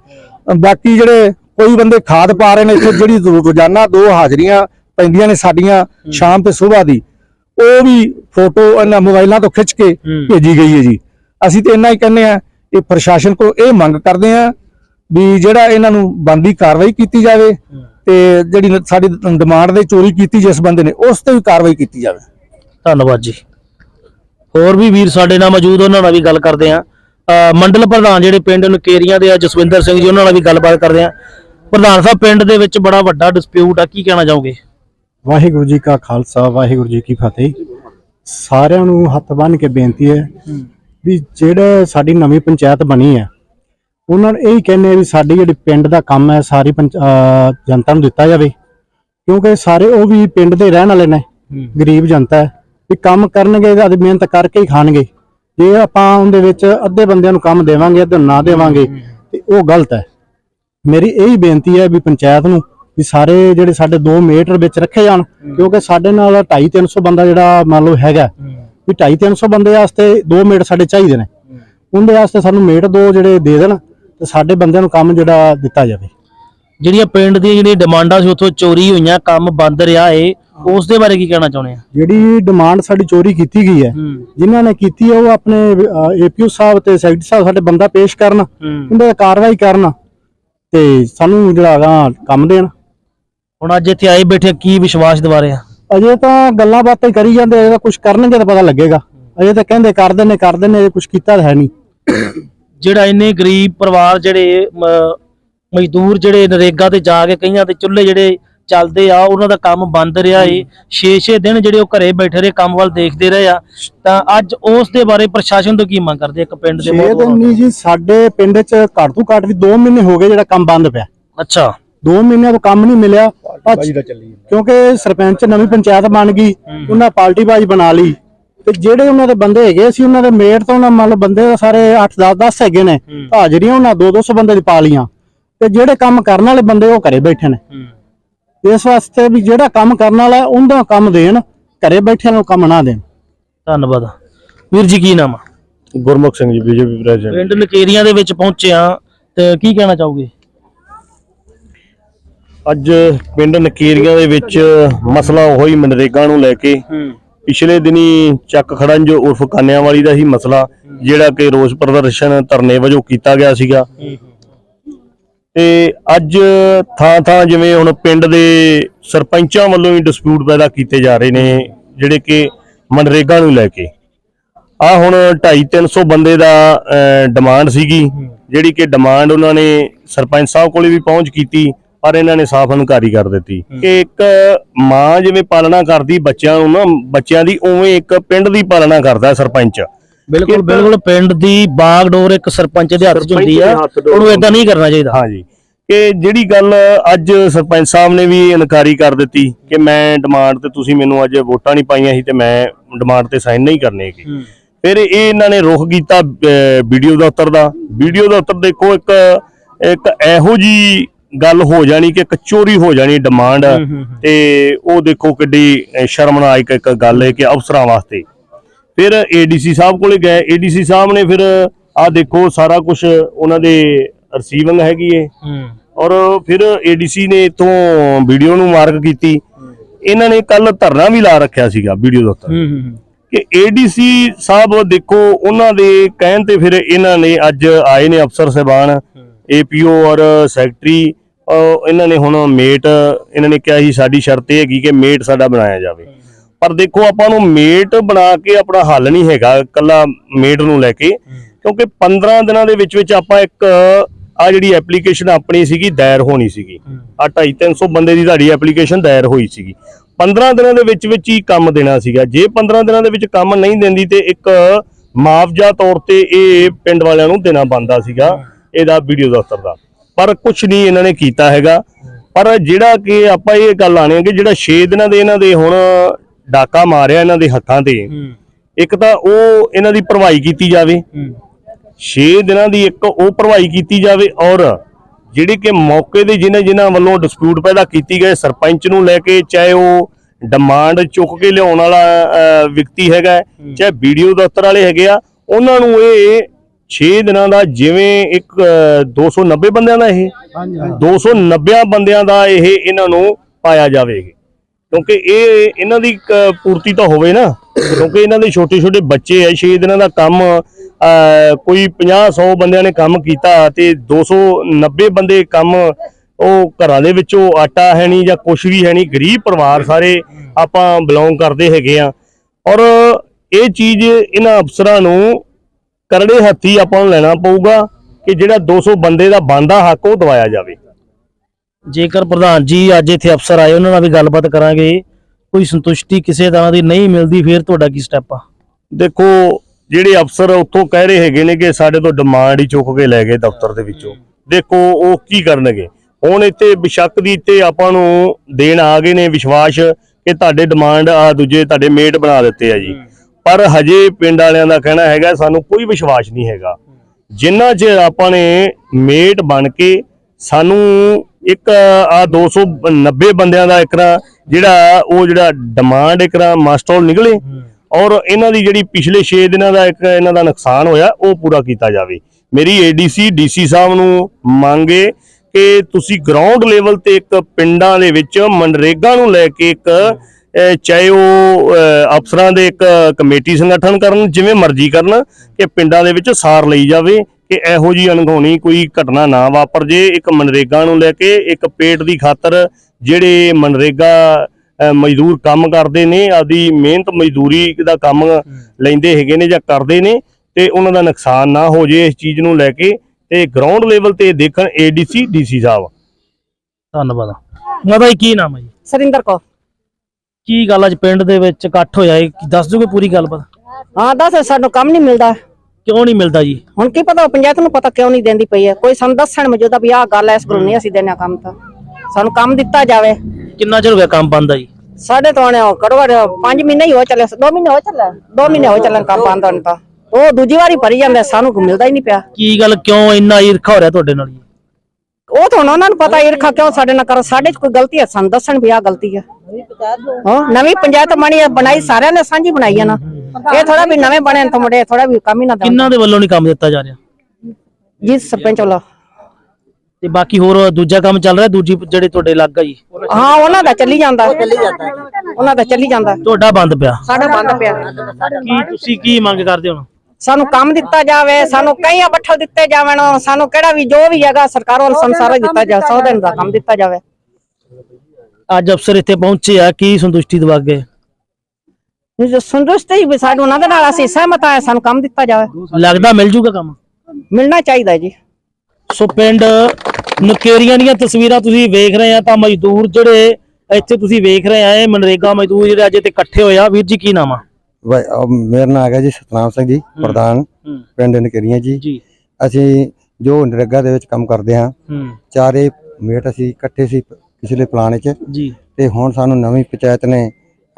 ਬਾਕੀ ਜਿਹੜੇ ਕੋਈ ਬੰਦੇ ਖਾਦ ਪਾ ਰਹੇ ਨੇ ਇੱਥੇ ਜਿਹੜੀ ਰੋਜ਼ਾਨਾ ਦੋ ਹਾਜ਼ਰੀਆਂ ਪੈਂਦੀਆਂ ਨੇ ਸਾਡੀਆਂ ਸ਼ਾਮ ਤੇ ਸਵੇਰ ਦੀ ਉਹ ਵੀ ਫੋਟੋ ਇਹਨਾਂ ਮੋਬਾਈਲਾਂ ਤੋਂ ਖਿੱਚ ਕੇ ਭੇਜੀ ਗਈ ਹੈ ਜੀ। ਅਸੀਂ ਤੇ ਇੰਨਾ ਹੀ ਕਹਿੰਦੇ ਆ ਇਹ ਪ੍ਰਸ਼ਾਸਨ ਕੋਲ ਇਹ ਮੰਗ ਕਰਦੇ ਆ ਵੀ ਜਿਹੜਾ ਇਹਨਾਂ ਨੂੰ ਬੰਦੀ ਕਾਰਵਾਈ ਕੀਤੀ ਜਾਵੇ ਤੇ ਜਿਹੜੀ ਸਾਡੀ ਡਿਮਾਂਡ ਦੇ ਚੋਰੀ ਕੀਤੀ ਜਿਸ ਬੰਦੇ ਨੇ ਉਸ ਤੇ ਵੀ ਕਾਰਵਾਈ ਕੀਤੀ ਜਾਵੇ। ਧੰਨਵਾਦ ਜੀ। ਹੋਰ ਵੀ ਵੀਰ ਸਾਡੇ ਨਾਲ ਮੌਜੂਦ ਉਹਨਾਂ ਨਾਲ ਵੀ ਗੱਲ ਕਰਦੇ ਆ ਮੰਡਲ ਪ੍ਰਧਾਨ ਜਿਹੜੇ ਪਿੰਡ ਨਕੇਰੀਆਂ ਦੇ ਆ ਜਸਵਿੰਦਰ ਸਿੰਘ ਜੀ ਉਹਨਾਂ ਨਾਲ ਵੀ ਗੱਲਬਾਤ ਕਰਦੇ ਆ ਪ੍ਰਧਾਨ ਸਾਹਿਬ ਪਿੰਡ ਦੇ ਵਿੱਚ ਬੜਾ ਵੱਡਾ ਡਿਸਪਿਊਟ ਆ ਕੀ ਕਹਿਣਾ ਚਾਹੋਗੇ? ਵਾਹਿਗੁਰੂ ਜੀ ਕਾ ਖਾਲਸਾ ਵਾਹਿਗੁਰੂ ਜੀ ਕੀ ਫਤਿਹ। ਸਾਰਿਆਂ ਨੂੰ ਹੱਥ ਬੰਨ੍ਹ ਕੇ ਬੇਨਤੀ ਹੈ ਵੀ ਜਿਹੜਾ ਸਾਡੀ ਨਵੀਂ ਪੰਚਾਇਤ ਬਣੀ ਹੈ ਉਹਨਾਂ ਨੂੰ ਇਹ ਕਹਿੰਦੇ ਆ ਵੀ ਸਾਡੀ ਜਿਹੜੀ ਪਿੰਡ ਦਾ ਕੰਮ ਹੈ ਸਾਰੀ ਜਨਤਾ ਨੂੰ ਦਿੱਤਾ ਜਾਵੇ। ਕਿਉਂਕਿ ਸਾਰੇ ਉਹ ਵੀ ਪਿੰਡ ਦੇ ਰਹਿਣ ਵਾਲੇ ਨੇ ਗਰੀਬ ਜਨਤਾ ਹੈ। ਵੀ ਕੰਮ ਕਰਨਗੇ ਤਾਂ ਮਿਹਨਤ ਕਰਕੇ ਹੀ ਖਾਣਗੇ। ਜੇ ਆਪਾਂ ਉਹਦੇ ਵਿੱਚ ਅੱਧੇ ਬੰਦਿਆਂ ਨੂੰ ਕੰਮ ਦੇਵਾਂਗੇ ਅੱਧੇ ਨੂੰ ਨਾ ਦੇਵਾਂਗੇ ਤੇ ਉਹ ਗਲਤ ਹੈ। ਮੇਰੀ ਇਹੀ ਬੇਨਤੀ ਹੈ ਵੀ ਪੰਚਾਇਤ ਨੂੰ ਵੀ ਸਾਰੇ ਜਿਹੜੇ ਸਾਡੇ 2 ਮੀਟਰ ਵਿੱਚ ਰੱਖੇ ਜਾਣ ਕਿਉਂਕਿ ਸਾਡੇ ਨਾਲ 2.5 300 ਬੰਦਾ ਜਿਹੜਾ ਮੰਨ ਲਓ ਹੈਗਾ। ਵੀ 2.5 300 ਬੰਦੇ ਵਾਸਤੇ 2 ਮੀਟਰ ਸਾਡੇ ਚਾਹੀਦੇ ਨੇ। ਉਹਦੇ ਵਾਸਤੇ ਸਾਨੂੰ ਮੀਟਰ ਦੋ ਜਿਹੜੇ ਦੇ ਦੇਣ ਤੇ ਸਾਡੇ ਬੰਦਿਆਂ ਨੂੰ ਕੰਮ ਜਿਹੜਾ ਦਿੱਤਾ ਜਾਵੇ। ਜਿਹੜੀਆਂ ਪਿੰਡ ਦੀਆਂ ਜਿਹੜੀਆਂ ਡਿਮਾਂਡਾਂ ਸੀ ਉੱਥੋਂ ਚੋਰੀ ਹੋਈਆਂ ਕੰਮ ਬੰਦ ਰਿਹਾ ਏ ਉਸ ਦੇ ਬਾਰੇ ਕੀ ਕਹਿਣਾ ਚਾਹੁੰਦੇ ਆ? ਜਿਹੜੀ ਡਿਮਾਂਡ ਸਾਡੀ ਚੋਰੀ ਕੀਤੀ ਗਈ ਹੈ ਜਿਨ੍ਹਾਂ ਨੇ ਕੀਤੀ ਹੈ ਉਹ ਆਪਣੇ ਏਪੀਓ ਸਾਹਿਬ ਤੇ ਸੈਕਟਰੀ ਸਾਹਿਬ ਸਾਡੇ ਬੰਦਾ ਪੇਸ਼ ਕਰਨ ਉਹਦੇ ਕਾਰਵਾਈ ਕਰਨ ਤੇ ਸਾਨੂੰ ਜਿਹੜਾ ਕੰਮ ਦੇਣ। ਹੁਣ ਅੱਜ ਇੱਥੇ ਆਏ ਬੈਠੇ ਕੀ ਵਿਸ਼ਵਾਸ ਦਿਵਾ ਰਹੇ ਆ? ਅਜੇ ਤਾਂ ਗੱਲਾਂ ਬਾਤਾਂ ਹੀ ਕਰੀ ਜਾਂਦੇ ਅਜੇ ਤਾਂ ਕੁਝ ਕਰਨਗੇ ਤਾਂ ਪਤਾ ਲੱਗੇਗਾ। ਅਜੇ ਤਾਂ ਕਹਿੰਦੇ ਕਰਦੇ ਨੇ ਕਰਦੇ ਨੇ ਕੁਝ ਕੀਤਾ ਤਾਂ ਹੈ ਨਹੀਂ। ਜਿਹੜਾ ਇੰਨੇ ਗਰੀਬ ਪਰਿਵਾਰ ਜਿਹੜੇ ਮਜ਼ਦੂਰ ਜਿਹੜੇ ਨਰੇਗਾ ਤੇ ਜਾ ਕੇ ਕਈਆਂ ਦੇ ਚੁੱਲ੍ਹੇ ਜਿਹੜੇ ਚੱਲਦੇ ਆ ਉਹਨਾਂ ਦਾ ਕੰਮ ਬੰਦ ਰਿਹਾ ਏ। 6-6 ਦਿਨ ਜਿਹੜੇ ਉਹ ਘਰੇ ਬੈਠੇ ਰਹੇ ਕੰਮ ਵੱਲ ਦੇਖਦੇ ਰਹੇ ਆ। ਤਾਂ ਅੱਜ ਉਸ ਦੇ ਬਾਰੇ ਪ੍ਰਸ਼ਾਸਨ ਤੋਂ ਕੀ ਮੰਗ ਕਰਦੇ ਇੱਕ ਪਿੰਡ ਦੇ ਨਹੀਂ ਜੀ ਸਾਡੇ ਪਿੰਡ 'ਚ ਘੱਟ ਤੋਂ ਘੱਟ ਵੀ 2 ਮਹੀਨੇ ਹੋ ਗਏ ਜਿਹੜਾ ਕੰਮ ਬੰਦ ਪਿਆ। ਅੱਛਾ। 2 ਮਹੀਨਿਆਂ ਤੋਂ ਕੰਮ ਨਹੀਂ ਮਿਲਿਆ। ਕਿਉਂਕਿ ਸਰਪੰਚ ਨਵੀਂ ਪੰਚਾਇਤ ਬਣ ਗਈ ਉਹਨਾਂ ਪਾਰਟੀ ਬਾਜ ਬਣਾ ਲਈ। ਤੇ ਜਿਹੜੇ ਉਹਨਾਂ ਦੇ ਬੰਦੇ ਹੈਗੇ ਸੀ ਉਹਨਾਂ ਦੇ ਮੇਟ ਤਾਂ ਮੰਨ ਲਓ ਬੰਦੇ ਸਾਰੇ 8 10 10 ਹੈਗੇ ਨੇ ਹਾਜ਼ਰੀਆਂ ਉਹਨਾਂ 2 200 ਬੰਦੇ ਦੀ ਪਾ ਲੀਆਂ ਤੇ ਜਿਹੜੇ ਕੰਮ ਕਰਨ ਵਾਲੇ ਬੰਦੇ ਉਹ ਘਰੇ ਬੈਠੇ ਨੇ। ਇਸ ਵਾਸਤੇ ਵੀ ਜਿਹੜਾ ਕੰਮ ਕਰਨ ਵਾਲਾ ਉਹਦਾ ਕੰਮ ਦੇਣ ਘਰੇ ਬੈਠਿਆਂ ਨੂੰ ਕੰਮ ਨਾ ਦੇਣ। ਧੰਨਵਾਦ। ਵੀਰ ਜੀ ਕੀ ਨਾਮ ਆ? Gurmukh Singh ji BJP president. ਪਿੰਡ ਨਕੇਰੀਆਂ ਦੇ ਵਿੱਚ ਪਹੁੰਚੇ ਆ ਤੇ ਕੀ ਕਹਿਣਾ ਚਾਹੋਗੇ? ਅੱਜ ਪਿੰਡ ਨਕੀਰੀਆਂ ਦੇ ਵਿੱਚ ਮਸਲਾ ਉਹੀ ਮਨਰੇਗਾ ਨੂੰ ਲੈ ਕੇ ਪਿਛਲੇ ਦਿਨੀ ਚੱਕ ਖੜਨ ਜੋ ਉਰਫ ਕਾਨਿਆਂ ਵਾਲੀ ਦਾ ਹੀ ਮਸਲਾ ਜਿਹੜਾ ਕਿ ਰੋਸ ਪ੍ਰਦਰਸ਼ਨ ਧਰਨੇ ਵਜੋਂ ਕੀਤਾ ਗਿਆ ਸੀਗਾ। ਤੇ ਅੱਜ ਥਾਂ ਥਾਂ ਜਿਵੇਂ ਹੁਣ ਪਿੰਡ ਦੇ ਸਰਪੰਚਾਂ ਵੱਲੋਂ ਵੀ ਡਿਸਪਿਊਟ ਪੈਦਾ ਕੀਤੇ ਜਾ ਰਹੇ ਨੇ ਜਿਹੜੇ ਕਿ ਮਨਰੇਗਾ ਨੂੰ ਲੈ ਕੇ। ਆ ਹੁਣ 2.5 300 ਬੰਦੇ ਦਾ ਡਿਮਾਂਡ ਸੀਗੀ ਜਿਹੜੀ ਕਿ ਡਿਮਾਂਡ ਉਹਨਾਂ ਨੇ ਸਰਪੰਚ ਸਾਹਿਬ ਕੋਲੇ ਵੀ ਪਹੁੰਚ ਕੀਤੀ। ਪਰ ਇਹਨਾਂ ਨੇ ਸਾਫ਼ ਇਨਕਾਰੀ ਕਰ ਦਿੱਤੀ। ਕਿ ਇੱਕ ਮਾਂ ਜਿਵੇਂ ਪਾਲਣਾ ਕਰਦੀ ਬੱਚਿਆਂ ਨੂੰ ਨਾ ਬੱਚਿਆਂ ਦੀ ਉਵੇਂ ਇੱਕ ਪਿੰਡ ਦੀ ਪਾਲਣਾ ਕਰਦਾ ਸਰਪੰਚ। ਬਿਲਕੁਲ ਬਿਲਕੁਲ ਪਿੰਡ ਦੀ ਬਾਗਡੋਰ ਇੱਕ ਸਰਪੰਚ ਦੇ ਹੱਥ 'ਚ ਹੁੰਦੀ ਆ। ਉਹਨੂੰ ਇਦਾਂ ਨਹੀਂ ਕਰਨਾ ਚਾਹੀਦਾ। ਹਾਂਜੀ। ਕਿ ਜਿਹੜੀ ਗੱਲ ਅੱਜ ਸਰਪੰਚ ਸਾਹਿਬ ਨੇ ਵੀ ਇਨਕਾਰੀ ਕਰ ਦਿੱਤੀ ਕਿ ਮੈਂ ਡਿਮਾਂਡ ਤੇ ਤੁਸੀਂ ਮੈਨੂੰ ਅੱਜ ਵੋਟਾਂ ਨਹੀਂ ਪਾਈਆਂ ਸੀ ਤੇ ਮੈਂ ਡਿਮਾਂਡ ਤੇ ਸਾਈਨ ਨਹੀਂ ਕਰਨੇ ਹੈਗੇ। ਫਿਰ ਇਹ ਇਹਨਾਂ ਨੇ ਰੁਖ ਕੀਤਾ ਵੀਡੀਓ ਦਾ ਉੱਤਰ ਦਾ ਵੀਡੀਓ ਦਾ ਉੱਤਰ ਦੇਖੋ ਇੱਕ ਇੱਕ ਇਹੋ ਜੀ ਗੱਲ ਹੋ ਜਾਣੀ ਕਿ ਇੱਕ ਚੋਰੀ ਹੋ ਜਾਣੀ ਡਿਮਾਂਡ ਤੇ ਉਹ ਦੇਖੋ ਕਿੱਡੀ ਸ਼ਰਮਨਾਕ ਇੱਕ ਗੱਲ ਹੈ ਕਿ ਅਫਸਰਾਂ ਵਾਸਤੇ। ਫਿਰ ਏਡੀਸੀ ਸਾਹਿਬ ਕੋਲੇ ਗਏ। ਏਡੀਸੀ ਸਾਹਿਬ ਨੇ ਫਿਰ ਆ ਦੇਖੋ ਸਾਰਾ ਕੁਝ ਉਹਨਾਂ ਦੇ ਰਿਸੀਵਿੰਗ ਹੈਗੀ ਏ। ਔਰ ਫਿਰ ਏਡੀਸੀ ਨੇ ਇਥੋਂ ਵੀਡੀਓ ਨੂੰ ਮਾਰਕ ਕੀਤੀ। ਇਹਨਾਂ ਨੇ ਕੱਲ ਧਰਨਾ ਵੀ ਲਾ ਰੱਖਿਆ ਸੀਗਾ ਵੀਡੀਓ ਦੇ ਕਿ ਏਡੀਸੀ ਸਾਹਿਬ ਦੇਖੋ ਉਹਨਾਂ ਦੇ ਕਹਿਣ ਤੇ ਫਿਰ ਇਹਨਾਂ ਨੇ ਅੱਜ ਆਏ ਨੇ ਅਫਸਰ ਸਾਹਿਬਾਨ ਏਪੀਓ ਔਰ ਸੈਕਟਰੀ। ਇਹਨਾਂ ਨੇ ਹੁਣ ਮੇਟ ਇਹਨਾਂ ਨੇ ਕਿਹਾ ਸੀ ਸਾਡੀ ਸ਼ਰਤ ਇਹ ਹੈਗੀ ਕਿ ਮੇਟ ਸਾਡਾ ਬਣਾਇਆ ਜਾਵੇ। ਪਰ ਦੇਖੋ ਆਪਾਂ ਨੂੰ ਮੇਟ ਬਣਾ ਕੇ ਆਪਣਾ ਹੱਲ ਨਹੀਂ ਹੈਗਾ ਕੱਲਾ ਮੇਟ ਨੂੰ ਲੈ ਕੇ। ਕਿਉਂਕਿ 15 ਦਿਨਾਂ ਦੇ ਵਿੱਚ ਵਿੱਚ ਆਪਾਂ ਇੱਕ ਆ ਜਿਹੜੀ ਐਪਲੀਕੇਸ਼ਨ ਆਪਣੀ ਸੀਗੀ ਦਾਇਰ ਹੋਣੀ ਸੀਗੀ। ਆ 250 ਬੰਦੇ ਦੀ ਤੁਹਾਡੀ ਐਪਲੀਕੇਸ਼ਨ ਦਾਇਰ ਹੋਈ ਸੀਗੀ। 15 ਦਿਨਾਂ ਦੇ ਵਿੱਚ ਵਿੱਚ ਹੀ ਕੰਮ ਦੇਣਾ ਸੀਗਾ। ਜੇ 15 ਦਿਨਾਂ ਦੇ ਵਿੱਚ ਕੰਮ ਨਹੀਂ ਦਿੰਦੀ ਤੇ ਇੱਕ ਮੁਆਵਜ਼ਾ ਤੌਰ ਤੇ ਇਹ ਪਿੰਡ ਵਾਲਿਆਂ ਨੂੰ ਦੇਣਾ ਬੰਦਾ ਸੀਗਾ। ਇਹਦਾ ਵੀਡੀਓ ਦਫ਼ਤਰ ਦਾ। ਪਰ ਕੁਝ ਨਹੀਂ ਇਹਨਾਂ ਨੇ ਕੀਤਾ ਹੈਗਾ। ਪਰ ਜਿਹੜਾ ਕਿ ਆਪਾਂ ਇਹ ਗੱਲ ਆਣੇ ਕਿ ਜਿਹੜਾ 6 ਦਿਨਾਂ ਦੇ ਇਹਨਾਂ ਦੇ ਹੁਣ ਡਾਕਾ ਮਾਰਿਆ ਇਹਨਾਂ ਦੇ ਹੱਥਾਂ ਤੇ ਇੱਕ ਤਾਂ ਉਹ ਇਹਨਾਂ ਦੀ ਭਰਵਾਈ ਕੀਤੀ ਜਾਵੇ। 6 ਦਿਨਾਂ ਦੀ ਇੱਕ ਉਹ ਭਰਵਾਈ ਕੀਤੀ ਜਾਵੇ ਔਰ ਜਿਹੜੀ ਕਿ ਮੌਕੇ ਦੇ ਜਿਨ੍ਹਾਂ ਜਿਨ੍ਹਾਂ ਵੱਲੋਂ ਡਿਸਪਿਊਟ ਪੈਦਾ ਕੀਤੀ ਗਏ ਸਰਪੰਚ ਨੂੰ ਲੈ ਕੇ ਚਾਹੇ ਉਹ ਡਿਮਾਂਡ ਚੁੱਕ ਕੇ ਲਿਆਉਣ ਵਾਲਾ ਵਿਅਕਤੀ ਹੈਗਾ ਚਾਹੇ ਵੀਡੀਓ ਦਫ਼ਤਰ ਵਾਲੇ ਹੈਗੇ ਆ ਉਹਨਾਂ ਨੂੰ ਇਹ 6 ਦਿਨਾਂ ਦਾ ਜਿਵੇਂ ਇੱਕ ਅਹ, 290 ਬੰਦਿਆਂ ਦਾ ਇਹ? 290 ਬੰਦਿਆਂ ਦਾ ਇਹ ਇਹਨਾਂ ਨੂੰ ਪਾਇਆ ਜਾਵੇ ਕਿਉਂਕਿ ਇਹ ਇਹਨਾਂ ਦੀ ਪੂਰਤੀ ਤਾਂ ਹੋਵੇ ਨਾ। ਕਿਉਂਕਿ ਇਹਨਾਂ ਦੇ ਛੋਟੇ ਛੋਟੇ ਬੱਚੇ ਐ 6 ਦਿਨਾਂ ਦਾ ਕੰਮ ਕੋਈ 50 100 ਬੰਦਿਆਂ ਨੇ ਕੰਮ ਕੀਤਾ ਤੇ 290 ਬੰਦੇ ਕੰਮ ਉਹ ਘਰਾਂ ਦੇ ਵਿੱਚੋਂ ਆਟਾ ਹੈ ਨਹੀਂ ਜਾਂ ਕੁਝ ਵੀ ਹੈ ਨਹੀਂ ਗਰੀਬ ਪਰਿਵਾਰ ਸਾਰੇ ਆਪਾਂ ਬਿਲੋਂਗ ਕਰਦੇ ਹੈਗੇ ਆ। ਔਰ ਇਹ ਚੀਜ਼ ਇਹਨਾਂ ਅਫਸਰਾਂ ਨੂੰ ਕਰੜੇ ਹੱਥੀ ਆਪਾਂ ਨੂੰ ਲੈਣਾ ਪਊਗਾ ਕਿ ਜਿਹੜਾ 200 ਬੰਦੇ ਦਾ ਬੰਦਾ ਹੱਕ ਉਹ ਦਵਾਇਆ ਜਾਵੇ। ਜੇਕਰ ਪ੍ਰਧਾਨ ਜੀ ਅੱਜ ਇੱਥੇ ਅਫਸਰ ਆਏ ਉਹਨਾਂ ਨਾਲ ਵੀ ਗੱਲਬਾਤ ਕਰਾਂਗੇ। ਕੋਈ ਸੰਤੁਸ਼ਟੀ ਕਿਸੇ ਤਰ੍ਹਾਂ ਦੀ ਨਹੀਂ ਮਿਲਦੀ ਫਿਰ ਤੁਹਾਡਾ ਕੀ ਸਟੈਪ ਆ? ਦੇਖੋ ਜਿਹੜੇ ਅਫਸਰ ਉੱਥੋਂ ਕਹਿ ਰਹੇ ਹੈਗੇ ਨੇ ਕਿ ਸਾਡੇ ਤੋਂ ਡਿਮਾਂਡ ਹੀ ਚੁੱਕ ਕੇ ਲੈ ਗਏ ਦਫ਼ਤਰ ਦੇ ਵਿੱਚੋਂ। ਦੇਖੋ ਉਹ ਕੀ ਕਰਨਗੇ? ਹੁਣ ਇੱਥੇ ਬਿਸ਼ੱਕ ਦੀ ਤੇ ਆਪਾਂ ਨੂੰ ਦੇਣ ਆ ਗਏ ਨੇ ਵਿਸ਼ਵਾਸ ਕਿ ਤੁਹਾਡੇ ਡਿਮਾਂਡ ਆ ਦੂਜੇ ਤੁਹਾਡੇ ਮੇਟ ਬਣਾ ਦਿੱਤੇ ਆ ਜੀ। ਪਰ ਹਜੇ ਪਿੰਡ ਵਾਲਿਆਂ ਦਾ ਕਹਿਣਾ ਹੈਗਾ, ਸਾਨੂੰ ਕੋਈ ਵਿਸ਼ਵਾਸ ਨਹੀਂ ਹੈਗਾ। ਜਿੰਨਾ ਚਿਰ ਆਪਾਂ ਨੇ ਮੇਟ ਬਣ ਕੇ ਸਾਨੂੰ ਇੱਕ, ਆ 290 ਬੰਦਿਆਂ ਦਾ ਇਕਰਾ ਜਿਹੜਾ, ਉਹ ਜਿਹੜਾ ਡਿਮਾਂਡ ਇਕਰਾ ਮਾਸਟਰੋਲ ਨਿਕਲੇ ਔਰ ਇਹਨਾਂ ਦੀ ਜਿਹੜੀ ਪਿਛਲੇ 6 ਦਿਨਾਂ ਦਾ ਇੱਕ ਇਹਨਾਂ ਦਾ ਨੁਕਸਾਨ ਹੋਇਆ, ਉਹ ਪੂਰਾ ਕੀਤਾ ਜਾਵੇ। ਮੇਰੀ ਏਡੀਸੀ ਡੀਸੀ ਸਾਹਿਬ ਨੂੰ ਮੰਗੇ ਕਿ ਤੁਸੀਂ ਗਰਾਊਂਡ ਲੈਵਲ ਤੇ ਇੱਕ ਪਿੰਡਾਂ ਦੇ ਵਿੱਚ ਮਨਰੇਗਾ ਨੂੰ ਲੈ ਕੇ ਇੱਕ ਚਾਹੇ ਉਹ ਅਫਸਰਾਂ ਦੇ ਇੱਕ ਕਮੇਟੀ ਸੰਗਠਨ ਕਰਨ ਜਿਵੇਂ ਮਰਜ਼ੀ ਕਰਨ ਕਿ ਪਿੰਡਾਂ ਦੇ ਵਿੱਚ ਸਾਰ ਲਈ ਜਾਵੇ ਕਿ ਇਹੋ ਜੀ ਅਣਗੌਣੀ ਕੋਈ ਘਟਨਾ ਨਾ ਵਾਪਰ ਜੇ ਇੱਕ ਮਨਰੇਗਾ ਨੂੰ ਲੈ ਕੇ ਇੱਕ ਪੇਟ ਦੀ ਖਾਤਰ ਜਿਹੜੇ ਮਨਰੇਗਾ ਮਜ਼ਦੂਰ ਕੰਮ ਕਰਦੇ ਨੇ ਆਪਦੀ ਮਿਹਨਤ ਮਜ਼ਦੂਰੀ ਦਾ ਕੰਮ ਲੈਂਦੇ ਹੈਗੇ ਨੇ ਜਾਂ ਕਰਦੇ ਨੇ ਤੇ ਉਹਨਾਂ ਦਾ ਨੁਕਸਾਨ ਨਾ ਹੋ ਜੇ ਇਸ ਚੀਜ਼ ਨੂੰ ਲੈ ਕੇ ਤੇ ਗਰਾਊਂਡ ਲੈਵਲ ਤੇ ਦੇਖਣ ਏਡੀਸੀ ਡੀਸੀ ਸਾਹਿਬ। ਧੰਨਵਾਦ। ਮਾਤਾ ਜੀ ਕੀ ਨਾਮ ਹੈ ਜੀ? ਸਰਿੰਦਰ ਕੌਰ। ਕੀ ਗੱਲ ਅੱਜ ਪਿੰਡ ਦੇ ਵਿੱਚ ਇਕੱਠ ਹੋਇਆ ਹੈ ਦੱਸ ਦੋਗੇ ਪੂਰੀ ਗੱਲਬਾਤ। ਹਾਂ ਦੱਸ ਸਾਨੂੰ ਕੰਮ ਨਹੀਂ ਮਿਲਦਾ। ਕਿਉਂ ਨਹੀਂ ਮਿਲਦਾ ਜੀ? ਹੁਣ ਕੀ ਪਤਾ ਪੰਚਾਇਤ ਨੂੰ ਪਤਾ ਕਿਉਂ ਨਹੀਂ ਦਿੰਦੀ ਪਈ ਹੈ। ਕੋਈ ਸਾਨੂੰ ਦੱਸਣ ਮੌਜੂਦਾ ਵੀ ਆਹ ਗੱਲ ਐ ਇਸ ਕੋਲ ਨਹੀਂ ਅਸੀਂ ਦੇਣਾ ਕੰਮ ਤਾਂ। ਸਾਨੂੰ ਕੰਮ ਦਿੱਤਾ ਜਾਵੇ। ਕਿੰਨਾ ਚਿਰ ਹੋ ਗਿਆ ਕੰਮ ਬੰਦ ਆ ਜੀ? ਸਾਡੇ ਤੋਂ ਆਣੇ ਕੜਵਾ 5 ਮਹੀਨੇ ਹੀ ਹੋ ਚੱਲੇ 2 ਮਹੀਨੇ ਹੋ ਚੱਲੇ 2 ਮਹੀਨੇ ਹੋ ਚੱਲਣ ਕੰਮ ਬੰਦ ਹੋਣ ਤਾਂ। ਉਹ ਦੂਜੀ ਵਾਰੀ ਭਰੀ ਜਾਂਦੇ ਸਾਨੂੰ ਮਿਲਦਾ ਹੀ ਨਹੀਂ ਪਿਆ। ਕੀ ਗੱਲ ਕਿਉਂ ਇੰਨਾ ਈਰਖਾ ਹੋ ਰਿਹਾ ਤੁਹਾਡੇ ਨਾਲ ਜੀ? ਉਹ ਤਾਂ ਹੁਣ ਉਹਨਾਂ ਨੂੰ ਪਤਾ ਈਰਖਾ ਕਿਉਂ ਸਾਡੇ ਨਾਲ ਕਰ। ਸਾਡੇ ਚ ਕੋਈ ਗਲਤੀ ਹੈ? ਸਾਨੂੰ ਦੱਸਣ ਵੀ ਆਹ ਗਲਤੀ ਹੈ। ਹਾਂ ਨਵੀਂ ਪੰਚਾਇਤ ਬਣੀ ਹੈ, ਬਣਾਈ ਸਾਰਿਆਂ ਨੇ ਸਾਂਝੀ ਬਣਾਈ ਹੈ ਨਾ। ਇਹ ਥੋੜਾ ਵੀ ਨਵੇਂ ਬਣੇ ਤਾਂ ਮੁੰਡੇ ਥੋੜਾ ਵੀ ਕੰਮ ਹੀ ਨਾ ਕਿੰਨਾਂ ਦੇ ਵੱਲੋਂ ਨਹੀਂ ਕੰਮ ਦਿੱਤਾ ਜਾ ਰਿਹਾ? ਜੀ ਸਰਪੰਚ ਵਾਲਾ। ਤੇ ਬਾਕੀ ਹੋਰ ਦੂਜਾ ਕੰਮ ਚੱਲ ਰਿਹਾ ਦੂਜੀ ਜਿਹੜੇ ਤੁਹਾਡੇ ਲੱਗ ਆ ਜੀ ਹਾਂ ਉਹਨਾਂ ਦਾ ਚੱਲੀ ਜਾਂਦਾ ਚੱਲੀ ਜਾਂਦਾ। ਉਹਨਾਂ ਦਾ ਚੱਲੀ ਜਾਂਦਾ। ਤੁਹਾਡਾ ਬੰਦ ਪਿਆ? ਸਾਡਾ ਬੰਦ ਪਿਆ। ਕੀ ਤੁਸੀਂ ਕੀ ਮੰਗ ਕਰਦੇ ਹੋ? ਸਾਨੂੰ ਕੰਮ ਦਿੱਤਾ ਜਾਵੇ ਸਾਨੂੰ ਕਈਆਂ ਬੱਠਲ ਦਿੱਤੇ ਜਾਵਣ ਸਾਨੂੰ ਕਿਹੜਾ ਵੀ ਜੋ ਵੀ ਹੈਗਾ ਸਰਕਾਰ ਵੱਲ ਸਾਨੂੰ ਸਾਰਾ ਦਿੱਤਾ ਜਾਵੇ ਸੌ ਦਿਨ ਦਾ ਕੰਮ ਦਿੱਤਾ ਜਾਵੇ। ਅੱਜ ਅਫਸਰ ਇੱਥੇ ਪਹੁੰਚੇ ਆ ਕੀ ਸੰਤੁਸ਼ਟੀ ਦਵਾ ਗਏ ਜੋ ਸੰਤੁਸ਼ਟ ਵੀ ਸਾਡੇ ਉਹਨਾਂ ਦੇ ਨਾਲ ਅਸੀਂ ਸਹਿਮਤ ਆ ਸਾਨੂੰ ਕੰਮ ਦਿੱਤਾ ਜਾਵੇ। ਲੱਗਦਾ ਮਿਲ ਜੂਗਾ ਕੰਮ? ਮਿਲਣਾ ਚਾਹੀਦਾ ਜੀ। ਸੋ ਪਿੰਡ ਨਕੇਰੀਆਂ ਦੀਆਂ ਤਸਵੀਰਾਂ ਤੁਸੀਂ ਵੇਖ ਰਹੇ ਆ ਤਾਂ ਮਜ਼ਦੂਰ ਜਿਹੜੇ ਇੱਥੇ ਤੁਸੀਂ ਵੇਖ ਰਹੇ ਆ ਇਹ ਮਨਰੇਗਾ ਮਜ਼ਦੂਰ ਜਿਹੜੇ ਅੱਜ ਇੱਥੇ ਇਕੱਠੇ ਹੋਏ ਆ। ਵੀਰ ਜੀ ਕੀ ਨਾਮ ਆ? ਵਾਹਿ- ਅਹ ਮੇਰਾ ਨਾਮ ਹੈਗਾ ਜੀ ਸਤਨਾਮ ਸਿੰਘ ਜੀ ਪ੍ਰਧਾਨ ਹੂੰ। ਪਿੰਡ ਨਕਰੀਆਂ ਜੀ। ਜੀ। ਅਸੀਂ ਜੋ ਨਰੇਗਾ ਦੇ ਵਿੱਚ ਕੰਮ ਕਰਦੇ ਹਾਂ ਹੂੰ। ਚਾਰੇ ਮੇਟ ਅਸੀਂ ਇਕੱਠੇ ਸੀ ਪਿਛਲੇ ਪਲਾਨ 'ਚ ਜੀ। ਤੇ ਹੁਣ ਸਾਨੂੰ ਨਵੀਂ ਪੰਚਾਇਤ ਨੇ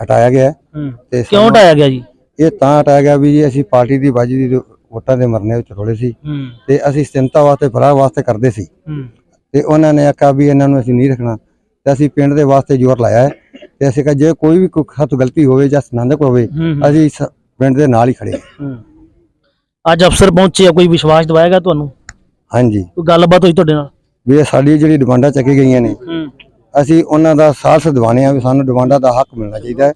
ਹਟਾਇਆ ਗਿਆ। ਹੈ। ਹੂੰ ਤੇ ਕਿਉਂ ਸਾਨੂੰ- ਹਟਾਇਆ ਗਿਆ ਜੀ? ਇਹ ਤਾਂ ਹਟਾਇਆ ਗਿਆ ਵੀ ਜੀ ਅਸੀਂ ਪਾਰਟੀ ਦੀ ਬਾਜੀ ਦੀ ਵੋਟਾਂ ਦੇ ਮਰਨੇ ਵਿੱਚ ਥੋੜੇ ਸੀ। ਹੂੰ। ਤੇ ਅਸੀਂ ਸਥਿਰਤਾ ਵਾਸਤੇ ਭਰਾ ਵਾਸਤੇ ਕਰਦੇ ਸੀ। ਹੂੰ। ਤੇ ਉਹਨਾਂ ਨੇ ਆਖਿਆ ਵੀ ਇਹਨਾਂ ਨੂੰ ਅਸੀਂ ਨਹੀਂ ਰੱਖਣਾ। ਤੇ ਅਸੀਂ ਪਿੰਡ ਦੇ ਵਾਸਤੇ ਜ਼ੋਰ ਲਾਇਆ ਹੈ। ਤੇ ਅਸੀਂ ਕਿਹਾ ਜੇ ਕੋਈ ਵੀ ਕੋਈ ਹੱਥ ਗਲਤੀ ਹੋਵੇ ਜਾਂ ਸੰਦਕ ਹੋਵੇ ਅਸੀਂ ਪਿੰਡ ਦੇ ਨਾਲ ਹੀ ਖੜੇ ਅੱਜ ਅਫਸਰ ਪਹੁੰਚੇ ਆ ਕੋਈ ਵਿਸ਼ਵਾਸ ਦਵਾਏਗਾ ਤੁਹਾਨੂੰ? ਹਾਂਜੀ। ਕੋਈ ਗੱਲਬਾਤ ਹੋਈ ਤੁਹਾਡੇ ਨਾਲ? ਵੀ ਇਹ ਸਾਡੀ ਜਿਹੜੀ ਡਿਮਾਂਡਾਂ ਚੱਕੀ ਗਈਆਂ ਨੇ ਅਸੀਂ ਉਹਨਾਂ ਦਾ ਸਾਥ ਦਿਵਾਉਂਦੇ ਹਾਂ ਵੀ ਸਾਨੂੰ ਡਿਮਾਂਡਾਂ ਦਾ ਹੱਕ ਮਿਲਣਾ ਚਾਹੀਦਾ ਹੈ।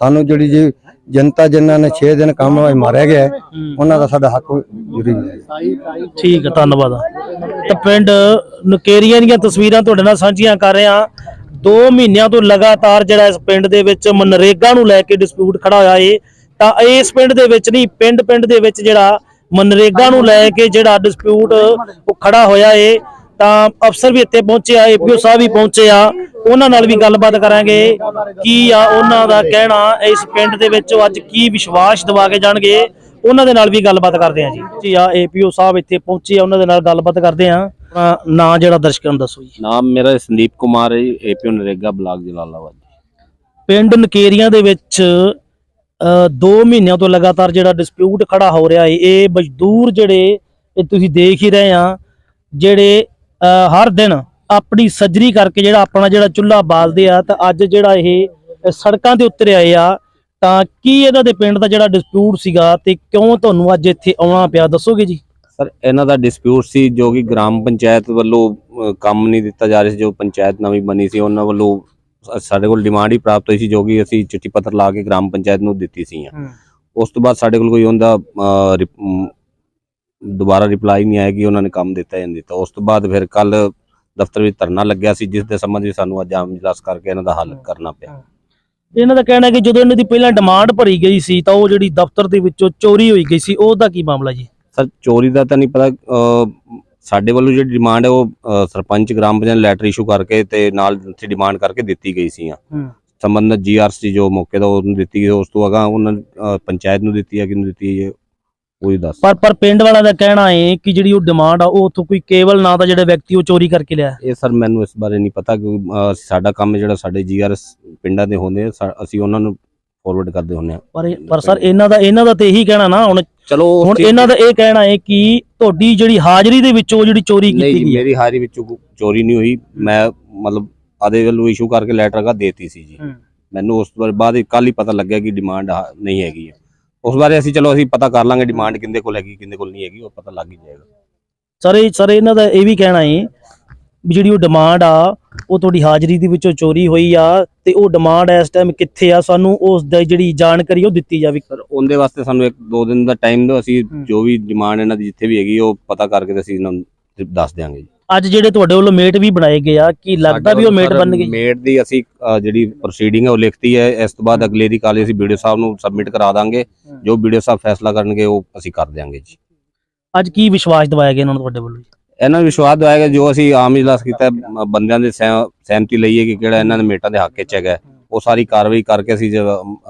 ਸਾਨੂੰ ਜਿਹੜੀ ਜੀ ਜਨਤਾ ਜਿਨ੍ਹਾਂ ਨੇ 6 ਦਿਨ ਕੰਮ ਹੋਏ ਮਾਰਿਆ ਗਿਆ ਉਹਨਾਂ ਦਾ ਸਾਡਾ ਹੱਕ ਜ਼ਰੂਰੀ ਹੈ। ਠੀਕ ਹੈ ਧੰਨਵਾਦ। ਤਾਂ ਪਿੰਡ ਨਕੇਰੀਆਂ ਦੀਆਂ ਤਸਵੀਰਾਂ ਤੁਹਾਡੇ ਨਾਲ ਸਾਂਝੀਆਂ ਕਰ ਰਹੇ ਹਾਂ। 2 ਮਹੀਨਿਆਂ ਤੋਂ ਲਗਾਤਾਰ ਜਿਹੜਾ ਇਸ ਪਿੰਡ ਦੇ ਵਿੱਚ ਮਨਰੇਗਾ ਨੂੰ ਲੈ ਕੇ ਡਿਸਪਿਊਟ ਖੜਾ ਹੋਇਆ ਏ, ਤਾਂ ਇਸ ਪਿੰਡ ਦੇ ਵਿੱਚ ਨਹੀਂ ਪਿੰਡ ਪਿੰਡ ਦੇ ਵਿੱਚ ਜਿਹੜਾ ਮਨਰੇਗਾ ਨੂੰ ਲੈ ਕੇ ਜਿਹੜਾ ਡਿਸਪਿਊਟ ਉਹ ਖੜਾ ਹੋਇਆ ਏ, ਤਾਂ ਅਫਸਰ ਵੀ ਇੱਥੇ ਪਹੁੰਚੇ ਆ ਏਪੀਓ ਸਾਹਿਬ ਵੀ ਪਹੁੰਚੇ ਆ। ਉਹਨਾਂ ਨਾਲ ਵੀ ਗੱਲਬਾਤ ਕਰਾਂਗੇ ਕੀ ਆ ਉਹਨਾਂ ਦਾ ਕਹਿਣਾ, ਇਸ ਪਿੰਡ ਦੇ ਵਿੱਚ ਅੱਜ ਕੀ ਵਿਸ਼ਵਾਸ ਦਿਵਾ ਕੇ ਜਾਣਗੇ। ਉਹਨਾਂ ਦੇ ਨਾਲ ਵੀ ਗੱਲਬਾਤ ਕਰਦੇ ਆ ਜੀ। ਜੀ ਆ ਏਪੀਓ ਸਾਹਿਬ ਇੱਥੇ ਪਹੁੰਚੇ ਆ, ਉਹਨਾਂ ਦੇ ਨਾਲ ਗੱਲਬਾਤ ਕਰਦੇ ਆ। ਆਪਣਾ ਨਾਂ ਜਿਹੜਾ ਦਰਸ਼ਕਾਂ ਨੂੰ ਦੱਸੋ ਜੀ। ਨਾਮ ਮੇਰਾ ਸੰਦੀਪ ਕੁਮਾਰ ਹੈ ਏਪੀਓ ਨਰੇਗਾ ਬਲਾਕ ਜਲਾਲਾਬਾਦ ਪਿੰਡ ਨਕੇਰੀਆਂ ਦੇ ਵਿੱਚ 2 ਮਹੀਨਿਆਂ ਤੋਂ ਲਗਾਤਾਰ ਜਿਹੜਾ ਡਿਸਪਿਊਟ ਖੜਾ ਹੋ ਰਿਹਾ ਹੈ ਇਹ ਮਜ਼ਦੂਰ ਜਿਹੜੇ ਇਹ ਤੁਸੀਂ ਦੇਖ ਹੀ ਰਹੇ ਆ ਜਿਹੜੇ ਹਰ ਦਿਨ ਆਪਣੀ ਸੱਜਰੀ ਕਰਕੇ ਜਿਹੜਾ ਆਪਣਾ ਜਿਹੜਾ ਚੁੱਲ੍ਹਾ ਬਾਲਦੇ ਆ ਤਾਂ ਅੱਜ ਜਿਹੜਾ ਇਹ ਸੜਕਾਂ ਤੇ ਉਤਰ ਆਏ ਆ ਤਾਂ ਕੀ ਇਹਨਾਂ ਦੇ ਪਿੰਡ ਦਾ ਜਿਹੜਾ ਡਿਸਪਿਊਟ ਸੀਗਾ ਤੇ ਕਿਉਂ ਤੁਹਾਨੂੰ ਅੱਜ ਇੱਥੇ ਆਉਣਾ ਪਿਆ ਦੱਸੋਗੇ ਜੀ? ਸਰ ਇਹਨਾਂ ਦਾ ਡਿਸਪਿਊਟ ਸੀ ਜੋ ਕਿ ਗ੍ਰਾਮ ਪੰਚਾਇਤ ਵੱਲੋਂ ਕੰਮ ਨਹੀਂ ਦਿੱਤਾ ਜਾ ਰਿਹਾ ਸੀ ਜੋ ਪੰਚਾਇਤ ਨਵੀਂ ਬਣੀ ਸੀ ਉਹਨਾਂ ਵੱਲੋਂ ਸਾਡੇ ਕੋਲ ਡਿਮਾਂਡ ਹੀ ਪ੍ਰਾਪਤ ਹੋਈ ਸੀ ਜੋ ਕਿ ਅਸੀਂ ਚਿੱਠੀ ਪੱਤਰ ਲਾ ਕੇ ਗ੍ਰਾਮ ਪੰਚਾਇਤ ਨੂੰ ਦਿੱਤੀ ਸੀ ਉਸ ਤੋਂ ਬਾਅਦ ਸਾਡੇ ਕੋਲ ਕੋਈ ਉਹਦਾ ਦੁਬਾਰਾ ਰਿਪਲਾਈ ਨਹੀਂ ਆਇਆ ਕਿ ਉਹਨਾਂ ਨੇ ਕੰਮ ਦਿੱਤਾ ਜਾਂ ਨਹੀਂ ਦਿੱਤਾ। ਉਸ ਤੋਂ ਬਾਅਦ ਫਿਰ ਕੱਲ ਦਫ਼ਤਰ ਵਿੱਚ ਧਰਨਾ ਲੱਗਿਆ ਸੀ ਜਿਸ ਦੇ ਸੰਬੰਧ ਵਿੱਚ ਸਾਨੂੰ ਅੱਜ ਆਮ ਇਜਲਾਸ ਕਰਕੇ ਇਹਨਾਂ ਦਾ ਹੱਲ ਕਰਨਾ ਪਿਆ। ਇਹਨਾਂ ਦਾ ਕਹਿਣਾ ਹੈ ਕਿ ਜਦੋਂ ਇਹਨਾਂ ਦੀ ਪਹਿਲਾਂ ਡਿਮਾਂਡ ਭਰੀ ਗਈ ਸੀ ਤਾਂ ਉਹ ਜਿਹੜੀ ਦਫ਼ਤਰ ਦੇ ਵਿੱਚੋਂ ਚੋਰੀ ਹੋਈ ਗਈ ਸੀ ਉਹਦਾ ਕੀ ਮਾਮਲਾ ਜੀ? ਸਰ ਚੋਰੀ ਦਾ ਤਾਂ ਨਹੀਂ ਪਤਾ ਸਾਡੇ ਵੱਲੋਂ ਜਿਹੜੀ ਡਿਮਾਂਡ ਹੈ ਉਹ ਸਰਪੰਚ ਗ੍ਰਾਮ ਪੰਚਾਇਤ ਲੈਟਰ ਇਸ਼ੂ ਕਰਕੇ ਤੇ ਨਾਲ ਡਿਮਾਂਡ ਕਰਕੇ ਦਿੱਤੀ ਗਈ ਸੀ ਹੂੰ। ਸੰਬੰਧਤ ਜੀਆਰਸੀ ਜੋ ਮੌਕੇ ਦਾ ਉਹਨੂੰ ਦਿੱਤੀ ਗਈ ਉਸ ਤੋਂ ਅਗਾ ਉਹਨਾਂ ਪੰਚਾਇਤ ਨੂੰ ਦਿੱਤੀ ਹੈ ਕਿ ਨੂੰ ਦਿੱਤੀ ਹੈ ਉਹ ਦੱਸ। ਪਰ ਪਰ ਪਿੰਡ ਵਾਲਿਆਂ ਦਾ ਕਹਿਣਾ ਹੈ ਕਿ ਜਿਹੜੀ ਉਹ ਡਿਮਾਂਡ ਆ ਉਹ ਉੱਥੋਂ ਕੋਈ ਕੇਵਲ ਨਾਂ ਦਾ ਜਿਹੜਾ ਵਿਅਕਤੀ ਉਹ ਚੋਰੀ ਕਰਕੇ ਲਿਆ। ਇਹ ਸਰ ਮੈਨੂੰ ਇਸ ਬਾਰੇ ਨਹੀਂ ਪਤਾ ਕਿ ਸਾਡਾ ਕੰਮ ਜਿਹੜਾ ਸਾਡੇ ਜੀਆਰਐਸ ਪਿੰਡਾਂ ਦੇ ਹੁੰਦੇ ਆ, ਅਸੀਂ ਉਹਨਾਂ ਨੂੰ ਫਾਰਵਰਡ ਕਰਦੇ ਹੁੰਦੇ ਆ। ਪਰ ਪਰ ਸਰ ਇਹਨਾਂ ਦਾ ਇਹਨਾਂ ਦਾ ਤੇ ਇਹੀ ਕਹਿਣਾ ਨਾ ਹੁਣ ਚਲੋ ਹੁਣ ਇਹਨਾਂ ਦਾ ਇਹ ਕਹਿਣਾ ਹੈ ਕਿ ਤੁਹਾਡੀ ਜਿਹੜੀ ਹਾਜ਼ਰੀ ਦੇ ਵਿੱਚੋਂ ਜਿਹੜੀ ਚੋਰੀ ਨਹੀਂ ਕੀਤੀ ਗਈ ਹੈ। ਮੇਰੀ ਹਾਰੀ ਵਿੱਚੋਂ ਚੋਰੀ ਨਹੀਂ ਹੋਈ। ਮੈਂ ਮਤਲਬ ਆਦੇ ਵੱਲੋਂ ਇਸ਼ੂ ਕਰਕੇ ਲੈਟਰ ਕਾ ਦੇਤੀ ਸੀ ਜੀ। ਮੈਨੂੰ ਉਸ ਤੋਂ ਬਾਅਦ ਕੱਲ ਹੀ ਪਤਾ ਲੱਗਿਆ ਕਿ ਡਿਮਾਂਡ ਨਹੀਂ ਹੈਗੀ ਉਸ ਬਾਰੇ ਅਸੀਂ ਚਲੋ ਅਸੀਂ ਪਤਾ ਕਰ ਲਾਂਗੇ ਡਿਮਾਂਡ ਕਿੰਦੇ ਕੋਲ ਹੈਗੀ ਕਿੰਦੇ ਕੋਲ ਨਹੀਂ ਹੈਗੀ ਉਹ ਪਤਾ ਲੱਗ ਹੀ ਜਾਏਗਾ। ਸਰ ਇਹ ਸਰ ਇਹਨਾਂ ਦਾ ਇਹ ਵੀ ਕਹਿਣਾ ਹੈ ਜਿਹੜੀ ਉਹ ਡਿਮਾਂਡ ਆ ਉਹ ਤੁਹਾਡੀ ਹਾਜ਼ਰੀ ਦੇ ਵਿੱਚੋਂ ਚੋਰੀ ਹੋਈ ਆ ਤੇ ਉਹ ਡਿਮਾਂਡ ਇਸ ਟਾਈਮ ਕਿੱਥੇ ਆ? ਸਾਨੂੰ ਉਸ ਦੀ ਜਿਹੜੀ ਜਾਣਕਾਰੀ ਉਹ ਦਿੱਤੀ ਜਾਵੇ। ਸਰ ਉਹਦੇ ਵਾਸਤੇ ਸਾਨੂੰ ਇੱਕ ਦੋ ਦਿਨ ਦਾ ਟਾਈਮ ਦਿਓ ਅਸੀਂ। ਜੋ ਵੀ ਡਿਮਾਂਡ ਇਹਨਾਂ ਦੀ ਜਿੱਥੇ ਵੀ ਹੈਗੀ ਉਹ ਪਤਾ ਕਰਕੇ ਤੇ ਅਸੀਂ ਇਹਨਾਂ ਨੂੰ ਦੱਸ ਦਿਆਂਗੇ ਜੀ। ਅੱਜ ਜਿਹੜੇ ਤੁਹਾਡੇ ਵੱਲੋਂ ਮੇਟ ਵੀ ਬਣਾਏ ਗਏ ਆ ਕੀ ਲੱਗਦਾ ਵੀ ਉਹ ਮੇਟ ਬਣ ਗਏ? ਮੇਟ ਦੀ ਅਸੀਂ ਜਿਹੜੀ ਪ੍ਰੋਸੀਡਿੰਗ ਹੈ ਉਹ ਲਿਖਤੀ ਹੈ। ਇਸ ਤੋਂ ਬਾਅਦ ਅਗਲੇ ਦੀ ਕਾਲ ਅਸੀਂ ਵੀਡੀਓ ਸਾਹਿਬ ਨੂੰ ਸਬਮਿਟ ਕਰਾ ਦਾਂਗੇ। ਜੋ ਵੀਡੀਓ ਸਾਹਿਬ ਫੈਸਲਾ ਕਰਨਗੇ ਉਹ ਅਸੀਂ ਕਰ ਦਿਆਂਗੇ ਜੀ। ਅੱਜ ਕੀ ਵਿਸ਼ਵਾਸ ਦਿਵਾਇਆ ਗਿਆ ਇਹਨਾਂ ਨੂੰ ਤੁਹਾਡੇ ਵੱਲੋਂ? ਇਹਨਾਂ ਨੂੰ ਵਿਸ਼ਵਾਸ ਦਵਾਏਗਾ ਜੋ ਅਸੀਂ ਆਮ ਇਜਲਾਸ ਕੀਤਾ ਹੈ, ਬੰਦਿਆਂ ਦੇ ਸਹਿ- ਸਹਿਮਤੀ ਲਈ ਹੈ ਕਿ ਕਿਹੜਾ ਇਹਨਾਂ ਦੇ ਮੇਟਾਂ ਦੇ ਹੱਕ 'ਚ ਹੈਗਾ ਹੈ। ਉਹ ਸਾਰੀ ਕਾਰਵਾਈ ਕਰਕੇ ਅਸੀਂ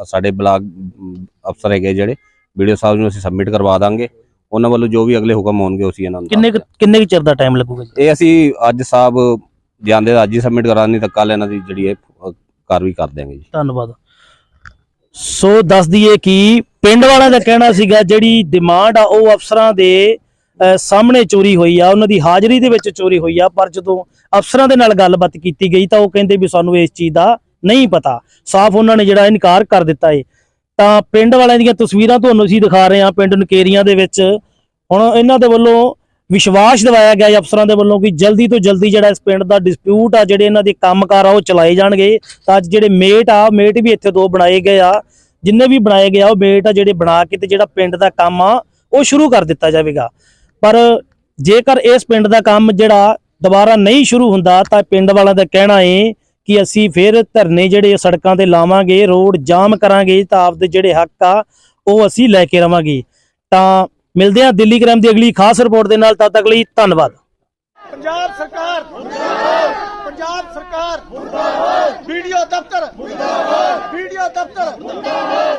ਸਾਡੇ ਬਲਾਕ ਅਮ, ਅਫਸਰ ਹੈਗੇ ਜਿਹੜੇ ਵੀਡੀਓ ਸਾਹਿਬ ਨੂੰ ਅਸੀਂ ਸਬਮਿਟ ਕਰਵਾ ਦਾਂਗੇ। ਉਹਨਾਂ ਵੱਲੋਂ ਜੋ ਵੀ ਅਗਲੇ ਹੁਕਮ ਹੋਣਗੇ ਅਸੀਂ ਇਹਨਾਂ ਨੂੰ ਕਿੰਨੇ ਕੁ- ਕਿੰਨੇ ਕੁ ਚਿਰ ਦਾ ਟਾਈਮ ਲੱਗੂਗਾ ਜੀ? ਇਹ ਅਸੀਂ ਅੱਜ ਸਾਹਿਬ ਜਾਂਦੇ ਤਾਂ ਅੱਜ ਹੀ ਸਬਮਿਟ ਕਰਾ ਨਹੀਂ ਤਾਂ ਕੱਲ ਇਹਨਾਂ ਦੀ ਜਿਹੜੀ ਹੈ ਅ, ਕਾਰਵਾਈ ਕਰ ਦਿਆਂਗੇ ਜੀ। ਧੰਨਵਾਦ। ਸੋ ਦੱਸ ਦਈਏ ਕਿ ਪਿੰਡ ਵਾਲਿਆਂ ਦਾ ਕਹਿਣਾ ਸੀਗਾ ਜਿਹੜੀ ਡਿਮਾਂਡ ਆ ਉਹ ਅਫਸਰਾਂ ਦੇ ਸਾਹਮਣੇ ਚੋਰੀ ਹੋਈ ਆ, ਉਹਨਾਂ ਦੀ ਹਾਜ਼ਰੀ ਦੇ ਵਿੱਚ ਚੋਰੀ ਹੋਈ ਆ, ਪਰ ਜਦੋਂ ਅਫਸਰਾਂ ਦੇ ਨਾਲ ਗੱਲਬਾਤ ਕੀਤੀ ਗਈ ਤਾਂ ਉਹ ਕਹਿੰਦੇ ਵੀ ਸਾਨੂੰ ਇਸ ਚੀਜ਼ ਦਾ ਨਹੀਂ ਪਤਾ। ਸਾਫ਼ ਉਹਨਾਂ ਨੇ ਜਿਹੜਾ ਇਨਕਾਰ ਕਰ ਦਿੱਤਾ ਏ। ਤਾਂ ਪਿੰਡ ਵਾਲਿਆਂ ਦੀਆਂ ਤਸਵੀਰਾਂ ਤੁਹਾਨੂੰ ਅਸੀਂ ਦਿਖਾ ਰਹੇ ਹਾਂ, ਪਿੰਡ ਨਕੇਰੀਆਂ ਦੇ ਵਿੱਚ। ਹੁਣ ਇਹਨਾਂ ਦੇ ਵੱਲੋਂ ਵਿਸ਼ਵਾਸ ਦਿਵਾਇਆ ਗਿਆ ਹੈ ਅਫਸਰਾਂ ਦੇ ਵੱਲੋਂ ਕਿ ਜਲਦੀ ਤੋਂ ਜਲਦੀ ਜਿਹੜਾ ਇਸ ਪਿੰਡ ਦਾ ਡਿਸਪਿਊਟ ਆ, ਜਿਹੜੇ ਇਹਨਾਂ ਦੇ ਕੰਮਕਾਰ ਆ, ਉਹ ਚਲਾਏ ਜਾਣਗੇ। ਤਾਂ ਅੱਜ ਜਿਹੜੇ ਮੇਟ ਆ, ਮੇਟ ਵੀ ਇੱਥੇ ਦੋ ਬਣਾਏ ਗਏ ਆ। ਜਿੰਨੇ ਵੀ ਬਣਾਏ ਗਏ ਆ, ਉਹ ਮੇਟ ਆ ਜਿਹੜੇ ਬਣਾ ਕੇ ਤੇ ਜਿਹੜਾ ਪਿੰਡ ਦਾ ਕੰਮ ਆ, ਉਹ ਸ਼ੁਰੂ ਕਰ ਦਿੱਤਾ ਜਾਵੇਗਾ। ਪਰ ਜੇਕਰ ਇਸ ਪਿੰਡ ਦਾ ਕੰਮ ਜਿਹੜਾ ਦੁਬਾਰਾ ਨਹੀਂ ਸ਼ੁਰੂ ਹੁੰਦਾ, ਤਾਂ ਪਿੰਡ ਵਾਲਿਆਂ ਦਾ ਕਹਿਣਾ ਏ ਕਿ ਅਸੀਂ ਫਿਰ ਧਰਨੇ ਜਿਹੜੇ ਸੜਕਾਂ ਤੇ ਲਾਵਾਂਗੇ, ਰੋਡ ਜਾਮ ਕਰਾਂਗੇ, ਤਾਂ ਆਪਦੇ ਜਿਹੜੇ ਹੱਕ ਆ, ਉਹ ਅਸੀਂ ਲੈ ਕੇ ਰਵਾਂਗੇ। ਤਾਂ ਮਿਲਦੇ ਹਾਂ ਦਿੱਲੀ ਕ੍ਰਾਈਮ ਦੀ ਅਗਲੀ ਖਾਸ ਰਿਪੋਰਟ ਦੇ ਨਾਲ, ਤਦ ਤੱਕ ਲਈ ਧੰਨਵਾਦ। ਪੰਜਾਬ ਸਰਕਾਰ ਮੁਰਦਾਬਾਦ। ਪੰਜਾਬ ਸਰਕਾਰ ਮੁਰਦਾਬਾਦ। ਵੀਡੀਓ ਦਫ਼ਤਰ ਮੁਰਦਾਬਾਦ। ਵੀਡੀਓ ਦਫ਼ਤਰ